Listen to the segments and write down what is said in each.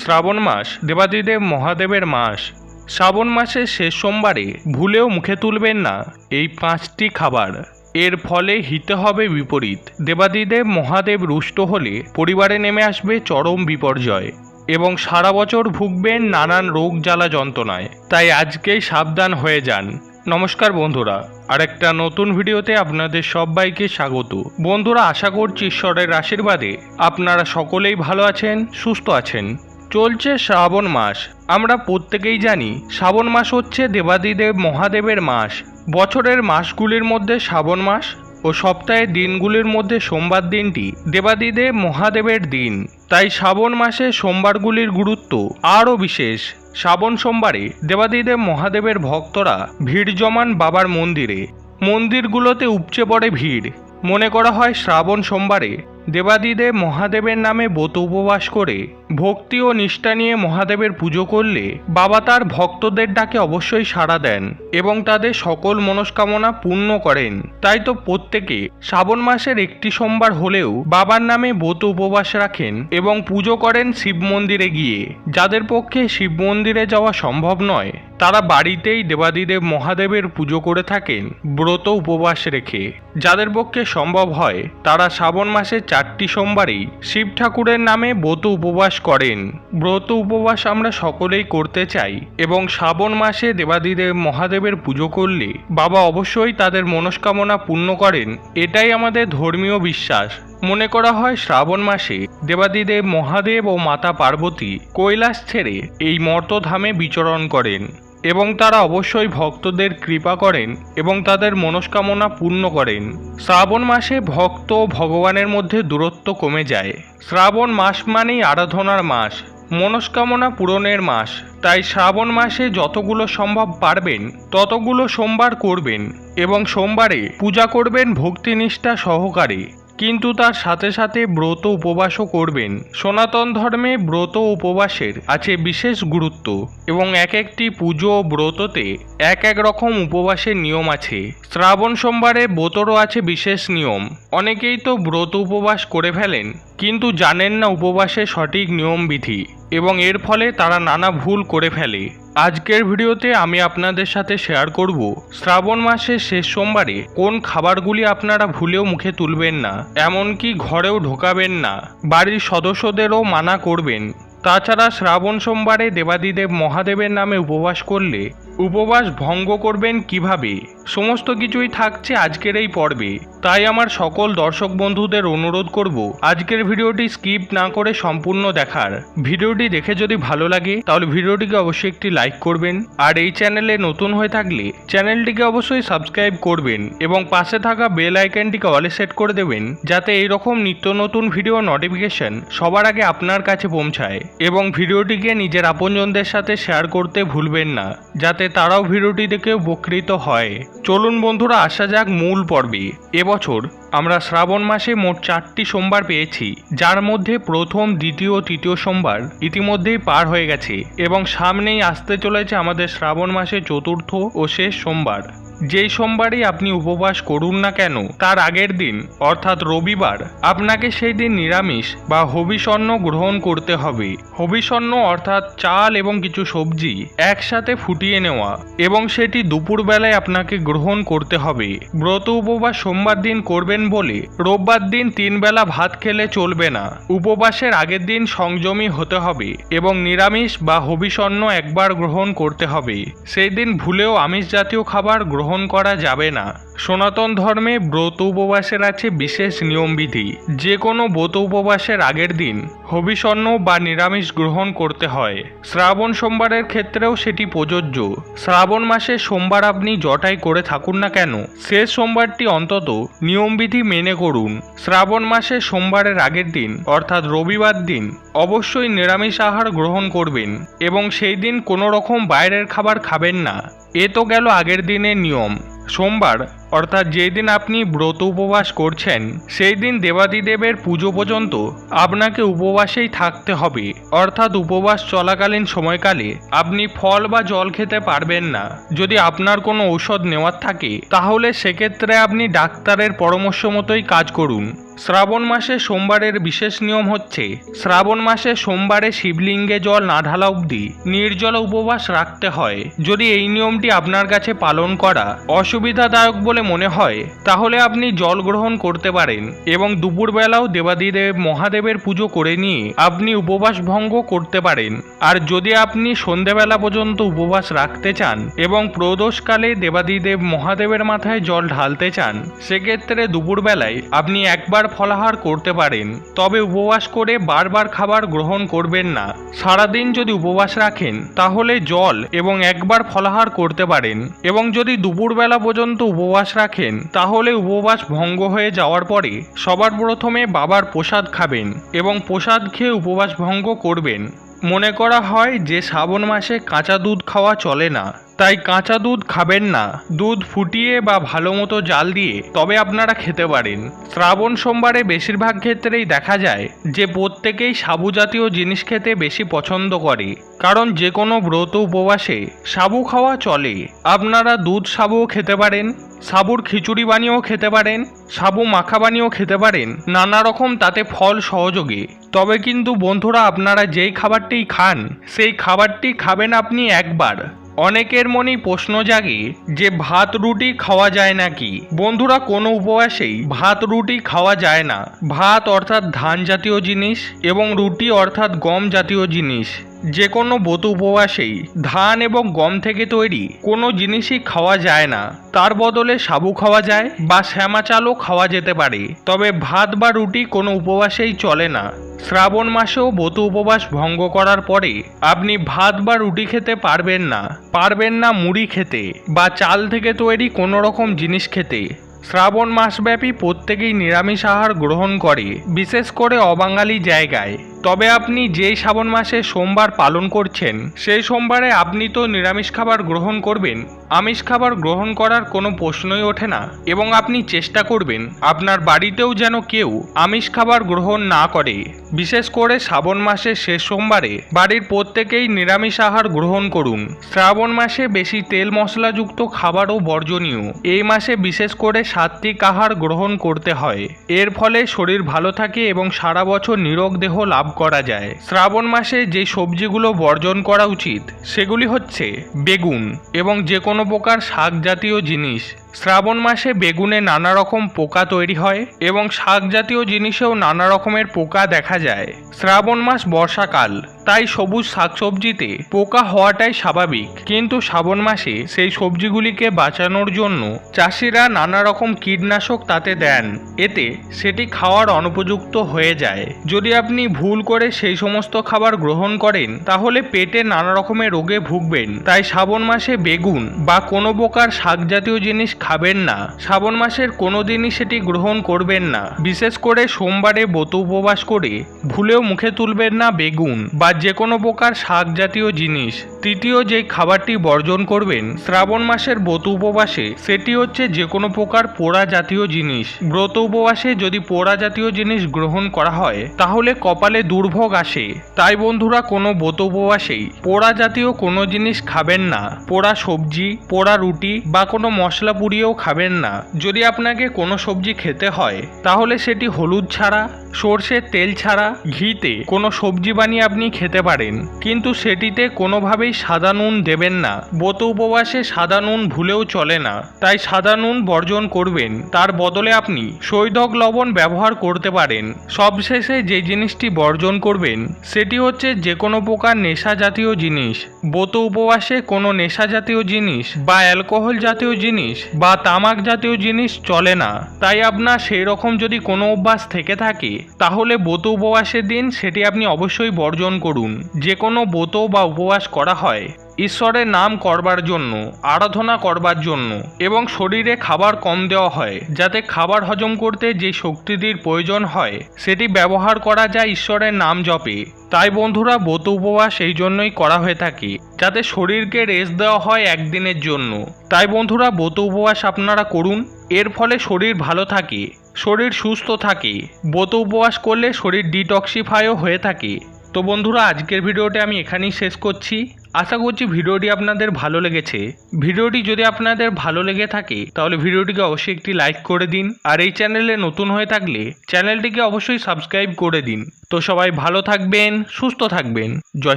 শ্রাবণ মাস দেবাদিদেব মহাদেবের মাস। শ্রাবণ মাসের শেষ সোমবারে ভুলেও মুখে তুলবেন না এই পাঁচটি খাবার। এর ফলে হিতে হবে বিপরীত। দেবাদিদেব মহাদেব রুষ্ট হলে পরিবারে নেমে আসবে চরম বিপর্যয় এবং সারা বছর ভুগবেন নানান রোগ জ্বালা যন্ত্রণায়। তাই আজকেই সাবধান হয়ে যান। নমস্কার বন্ধুরা, আরেকটা নতুন ভিডিওতে আপনাদের সবাইকে স্বাগত। বন্ধুরা, আশা করছি ঈশ্বরের আশীর্বাদে আপনারা সকলেই ভালো আছেন, সুস্থ আছেন। চলছে শ্রাবণ মাস। আমরা প্রত্যেকেই জানি শ্রাবণ মাস হচ্ছে দেবাদিদেব মহাদেবের মাস। বছরের মাসগুলির মধ্যে শ্রাবণ মাস ও সপ্তাহের দিনগুলির মধ্যে সোমবার দিনটি দেবাদিদেব মহাদেবের দিন। তাই শ্রাবণ মাসে সোমবারগুলির গুরুত্ব আরও বিশেষ। শ্রাবণ সোমবারে দেবাদিদেব মহাদেবের ভক্তরা ভিড় জমান বাবার মন্দিরে। মন্দিরগুলোতে উপচে পড়ে ভিড়। মনে করা হয় শ্রাবণ সোমবারে দেবাদিদেব মহাদেবের নামে ব্রত উপবাস করে, ভক্তি ও নিষ্ঠা নিয়ে মহাদেবের পুজো করলে বাবা তার ভক্তদের ডাকে অবশ্যই সাড়া দেন এবং তাদের সকল মনস্কামনা পূর্ণ করেন। তাই তো প্রত্যেকে শ্রাবণ মাসের একটি সোমবার হলেও বাবার নামে ব্রত উপবাস রাখেন এবং পুজো করেন শিব মন্দিরে গিয়ে। যাদের পক্ষে শিব মন্দিরে যাওয়া সম্ভব নয়, তারা বাড়িতেই দেবাদিদেব মহাদেবের পুজো করে থাকেন, ব্রত উপবাস রেখে। যাদের পক্ষে সম্ভব হয়, তারা শ্রাবণ মাসের চারটি সোমবারেই শিব ঠাকুরের নামে ব্রত উপবাস করেন। ব্রত উপবাস আমরা সকলেই করতে চাই এবং শ্রাবণ মাসে দেবাদিদেব মহাদেবের পুজো করলে বাবা অবশ্যই তাদের মনস্কামনা পূর্ণ করেন, এটাই আমাদের ধর্মীয় বিশ্বাস। মনে করা হয় শ্রাবণ মাসে দেবাদিদেব মহাদেব ও মাতা পার্বতী কৈলাস ছেড়ে এই মর্তধামে বিচরণ করেন। এবং তারা অবশ্যই ভক্তদের কৃপা করেন এবং তাদের মনস্কামনা পূর্ণ করেন। শ্রাবণ মাসে ভক্ত ভগবানের মধ্যে দূরত্ব কমে যায়। শ্রাবণ মাস মানেই আরাধনার মাস, মনস্কামনা পূরণের মাস। তাই শ্রাবণ মাসে যতগুলো সম্ভব পারবেন, ততগুলো সোমবার করবেন এবং সোমবারে পূজা করবেন ভক্তিনিষ্ঠা সহকারে। কিন্তু তার সাথে সাথে ব্রত উপবাসও করবেন। সনাতন ধর্মে ব্রত উপবাসের আছে বিশেষ গুরুত্ব এবং এক একটি পুজো ও ব্রততে এক এক রকম উপবাসের নিয়ম আছে। শ্রাবণ সোমবারে ব্রতরও আছে বিশেষ নিয়ম। অনেকেই তো ব্রত উপবাস করে ফেলেন, কিন্তু জানেন না উপবাসের সঠিক নিয়ম বিধি এবং এর ফলে তারা নানা ভুল করে ফেলে। আজকের ভিডিওতে আমি আপনাদের সাথে শেয়ার করব, শ্রাবণ মাসের শেষ সোমবারে কোন খাবারগুলি আপনারা ভুলেও মুখে তুলবেন না, এমনকি ঘরেও ঢোকাবেন না, বাড়ির সদস্যদেরও মানা করবেন। তাছাড়া শ্রাবণ সোমবারে দেবাদিদেব মহাদেবের নামে উপবাস করলে উপবাস ভঙ্গ করবেন কীভাবে? সমস্ত কিছুই থাকছে আজকের এই পর্বে। তাই আমার সকল দর্শক বন্ধুদের অনুরোধ করব আজকের ভিডিওটি স্কিপ না করে সম্পূর্ণ দেখার। ভিডিওটি দেখে যদি ভালো লাগে, তাহলে ভিডিওটিকে অবশ্যই একটি লাইক করবেন। আর এই চ্যানেলে নতুন হয়ে থাকলে চ্যানেলটিকে অবশ্যই সাবস্ক্রাইব করবেন এবং পাশে থাকা বেল আইকনটিকে অলে সেট করে দেবেন, যাতে এই রকম নিত্য নতুন ভিডিও নোটিফিকেশন সবার আগে আপনার কাছে পৌঁছায়। এবং ভিডিওটিকে নিজের আপনজনদের সাথে শেয়ার করতে ভুলবেন না, যাতে তারাও ভিডিওটি দেখে উপকৃত হয়। চলুন বন্ধুরা, আসা যাক মূল পর্বে। এবছর আমরা শ্রাবণ মাসে মোট চারটি সোমবার পেয়েছি, যার মধ্যে প্রথম, দ্বিতীয় তৃতীয় সোমবার ইতিমধ্যেই পার হয়ে গেছে এবং সামনেই আসতে চলেছে আমাদের শ্রাবণ মাসে চতুর্থ ও শেষ সোমবার। যেই সোমবারই আপনি উপবাস করুন না কেন, তার আগের দিন, অর্থাৎ রবিবার, আপনাকে সেই দিন নিরামিষ বা হবিষণ্ণ গ্রহণ করতে হবে। হবিষণ্ণ অর্থাৎ চাল এবং কিছু সবজি একসাথে ফুটিয়ে নেওয়া এবং সেটি দুপুরবেলায় আপনাকে গ্রহণ করতে হবে। ব্রত উপবাস সোমবার দিন করবেন বলে রোববার দিন তিন বেলা ভাত খেলে চলবে না। উপবাসের আগের দিন সংযমী হতে হবে এবং নিরামিষ বা হবিষণ্ণ একবার গ্রহণ করতে হবে। সেই দিন ভুলেও আমিষ জাতীয় খাবার গ্রহণ করা যাবে না। সনাতন ধর্মে ব্রত উপবাসের আছে বিশেষ নিয়মবিধি যে কোনো ব্রত উপবাসের আগের দিন হবিষণ্ণ বা নিরামিষ গ্রহণ করতে হয়। শ্রাবণ সোমবারের ক্ষেত্রেও সেটি প্রযোজ্য। শ্রাবণ মাসে সোমবার আপনি জটাই করে থাকুন না কেন, শেষ সোমবারটি অন্তত নিয়মবিধি মেনে করুন। শ্রাবণ মাসে সোমবারের আগের দিন, অর্থাৎ রবিবার দিন, অবশ্যই নিরামিষ আহার গ্রহণ করবেন এবং সেই দিন কোনো রকম বাইরের খাবার খাবেন না। এ তো গেল আগের দিনের নিয়ম। সোমবার অর্থাৎ যেই দিন আপনি ব্রত উপবাস করছেন সেই দিন দেবাদিদেবের পুজো পর্যন্ত আপনাকে উপবাসেই থাকতে হবে। অর্থাৎ উপবাস চলাকালীন সময়কালে আপনি ফল বা জল খেতে পারবেন না। যদি আপনার কোনো ঔষধ নেওয়ার থাকে, তাহলে সেক্ষেত্রে আপনি ডাক্তারের পরামর্শ মতোই কাজ করুন। শ্রাবণ মাসে সোমবারের বিশেষ নিয়ম হচ্ছে, শ্রাবণ মাসে সোমবারে শিবলিঙ্গে জল না ঢালা অবধি নির্জল উপবাস রাখতে হয়। যদি এই নিয়মটি আপনার কাছে পালন করা অসুবিধাদায়ক বলে মনে হয়, তাহলে আপনি জল গ্রহণ করতে পারেন এবং দুপুরবেলাও দেবাদিদেব মহাদেবের পুজো করে নিয়ে আপনি উপবাস ভঙ্গ করতে পারেন। আর যদি আপনি সন্ধেবেলা পর্যন্ত উপবাস রাখতে চান এবং প্রদোষকালে দেবাদিদেব মহাদেবের মাথায় জল ঢালতে চান, সেক্ষেত্রে দুপুরবেলায় আপনি একবার ফলাহার করতে পারেন, তবে উপবাস করে বারবার খাবার গ্রহণ করবেন না। সারাদিন যদি উপবাস রাখেন, তাহলে জল এবং একবার ফলাহার করতে পারেন, এবং যদি দুপুরবেলা পর্যন্ত উপবাস রাখেন, তাহলে উপবাস ভঙ্গ হয়ে যাওয়ার পরে সবার প্রথমে বাবার প্রসাদ খাবেন এবং প্রসাদ খেয়ে উপবাস ভঙ্গ করবেন। মনে করা হয় যে শ্রাবণ মাসে কাঁচা দুধ খাওয়া চলে না। তাই কাঁচা দুধ খাবেন না। দুধ ফুটিয়ে বা ভালো মতো জাল দিয়ে তবে আপনারা খেতে পারেন। শ্রাবণ সোমবারে বেশিরভাগ ক্ষেত্রেই দেখা যায় যে প্রত্যেকেই সাবু জাতীয় জিনিস খেতে বেশি পছন্দ করে। কারণ যে কোনো ব্রত উপবাসে সাবু খাওয়া চলে। আপনারা দুধ সাবুও খেতে পারেন, সাবুর খিচুড়ি বানিয়েও খেতে পারেন, সাবু মাখা বানিয়েও খেতে পারেন। নানা রকম তাতে ফল সহযোগে। তবে কিন্তু বন্ধুরা, আপনারা যেই খাবারটি খান, সেই খাবারটি খাবেন আপনি একবার। অনেকের মনেই প্রশ্ন জাগে যে ভাত, রুটি খাওয়া যায় নাকি? বন্ধুরা, কোনো উপবাসেই ভাত, রুটি খাওয়া যায় না। ভাত অর্থাৎ ধান জাতীয় জিনিস এবং রুটি অর্থাৎ গম জাতীয় জিনিস। যে কোনো ব্রত উপবাসেই ধান এবং গম থেকে তৈরি কোনো জিনিসই খাওয়া যায় না। তার বদলে সাবু খাওয়া যায় বা শ্যামা চালও খাওয়া যেতে পারে। তবে ভাত বা রুটি কোনো উপবাসেই চলে না। শ্রাবণ মাসেও ব্রত উপবাস ভঙ্গ করার পরে আপনি ভাত বা রুটি খেতে পারবেন না। পারবেন না মুড়ি খেতে বা চাল থেকে তৈরি কোনো রকম জিনিস খেতে। শ্রাবণ মাসব্যাপী প্রত্যেকেই নিরামিষ আহার গ্রহণ করে, বিশেষ করে অবাঙালি জায়গায়। তবে আপনি যেই শ্রাবণ মাসে সোমবার পালন করছেন, সেই সোমবারে আপনি তো নিরামিষ খাবার গ্রহণ করবেন। আমিষ খাবার গ্রহণ করার কোনো প্রশ্নই ওঠে না, এবং আপনি চেষ্টা করবেন, আপনার বাড়িতেও যেন কেউ আমিষ খাবার গ্রহণ না করে। বিশেষ করে শ্রাবণ মাসের শেষ সোমবারে বাড়ির প্রত্যেকেই নিরামিষ আহার গ্রহণ করুন। শ্রাবণ মাসে বেশি তেল মশলাযুক্ত খাবারও বর্জনীয়। এই মাসে বিশেষ করে সাত্ত্বিক আহার গ্রহণ করতে হয়। এর ফলে শরীর ভালো থাকে এবং সারা বছর নিরোগ দেহ লাভ করা যায়। শ্রাবণ মাসে যে সবজিগুলো বর্জন করা উচিত, সেগুলি হচ্ছে বেগুন এবং যে কোনো প্রকার শাক জাতীয় জিনিস। শ্রাবণ মাসে বেগুনে নানা রকম পোকা তৈরি হয় এবং শাক জাতীয় জিনিসেও নানা রকমের পোকা দেখা যায়। শ্রাবণ মাস বর্ষাকাল, তাই সবুজ শাকসবজিতে পোকা হওয়াটাই স্বাভাবিক। কিন্তু শ্রাবণ মাসে সেই সবজিগুলিকে বাঁচানোর জন্য চাষিরা নানা রকম কীটনাশক তাতে দেন। এতে সেটি খাওয়ার অনুপযুক্ত হয়ে যায়। যদি আপনি ভুল করে সেই সমস্ত খাবার গ্রহণ করেন, তাহলে পেটে নানা রকমের রোগে ভুগবেন। তাই শ্রাবণ মাসে বেগুন বা কোনো প্রকার শাক জাতীয় জিনিস খাবেন না। শ্রাবণ মাসের কোনো দিনই সেটি গ্রহণ করবেন না। বিশেষ করে সোমবারে ব্রত উপবাস করে ভুলেও মুখে তুলবেন না বেগুন বা যে কোনো প্রকার শাক জাতীয় জিনিস। তৃতীয় যে খাবারটি বর্জন করবেন, শ্রাবণ মাসের ব্রত উপবাসে সেটি হচ্ছে যে কোনো প্রকার পোড়া জাতীয় জিনিস। ব্রত উপবাসে যদি পোড়া জাতীয় জিনিস গ্রহণ করা হয়, তাহলে কপালে দুর্ভোগ আসে। তাই বন্ধুরা, কোনো ব্রত উপবাসেই পোড়া জাতীয় কোনো জিনিস খাবেন না। পোড়া সবজি, পোড়া রুটি বা কোনো মশলা পুড়িয়েও খাবেন না। যদি আপনাকে কোনো সবজি খেতে হয়, তাহলে সেটি হলুদ ছাড়া, সর্ষের তেল ছাড়া, ঘিতে কোনো সবজি বানিয়ে আপনি খেতে পারেন। কিন্তু সেটিতে কোনোভাবেই সাদা নুন দেবেন না। ব্রত উপবাসে সাদা নুন ভুলেও চলে না। তাই সাদা নুন বর্জন করবেন। তার বদলে আপনি সৈধক লবণ ব্যবহার করতে পারেন। সবশেষে যে জিনিসটি বর্জন করবেন, সেটি হচ্ছে যে কোনো প্রকার নেশা জাতীয় জিনিস বোত উপবাসে কোনো নেশা জাতীয় জিনিস বা অ্যালকোহল জাতীয় জিনিস বা তামাক জাতীয় জিনিস চলে না। তাই আপনার সেই রকম যদি কোনো অভ্যাস থেকে থাকে, তাহলে বোত উপবাসের দিন সেটি আপনি অবশ্যই বর্জন করুন। যে কোনো বোত বা উপবাস করা হয়। ঈশ্বরের নাম করবার জন্য, আরাধনা করবার জন্য এবং শরীরে খাবার কম দেওয়া হয়, যাতে খাবার হজম করতে যে শক্তিটির প্রয়োজন হয়, সেটি ব্যবহার করা যায় ঈশ্বরের নাম জপে। তাই বন্ধুরা, ব্রত উপবাস এই জন্যই করা হয়ে থাকে, যাতে শরীরকে রেস্ট দেওয়া হয় একদিনের জন্য। তাই বন্ধুরা, ব্রত উপবাস আপনারা করুন, এর ফলে শরীর ভালো থাকে, শরীর সুস্থ থাকে। ব্রত উপবাস করলে শরীর ডিটক্সিফাইও হয়ে থাকে। তো বন্ধুরা, আজকের ভিডিওটি আমি এখানেই শেষ করছি। আশা করছি ভিডিওটি আপনাদের ভালো লেগেছে। ভিডিওটি যদি আপনাদের ভালো লেগে থাকে, তাহলে ভিডিওটিকে অবশ্যই একটি লাইক করে দিন। আর এই চ্যানেলে নতুন হয়ে থাকলে, চ্যানেলটিকে অবশ্যই সাবস্ক্রাইব করে দিন। তো সবাই ভালো থাকবেন, সুস্থ থাকবেন। জয়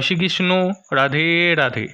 শ্রীকৃষ্ণ। রাধে রাধে।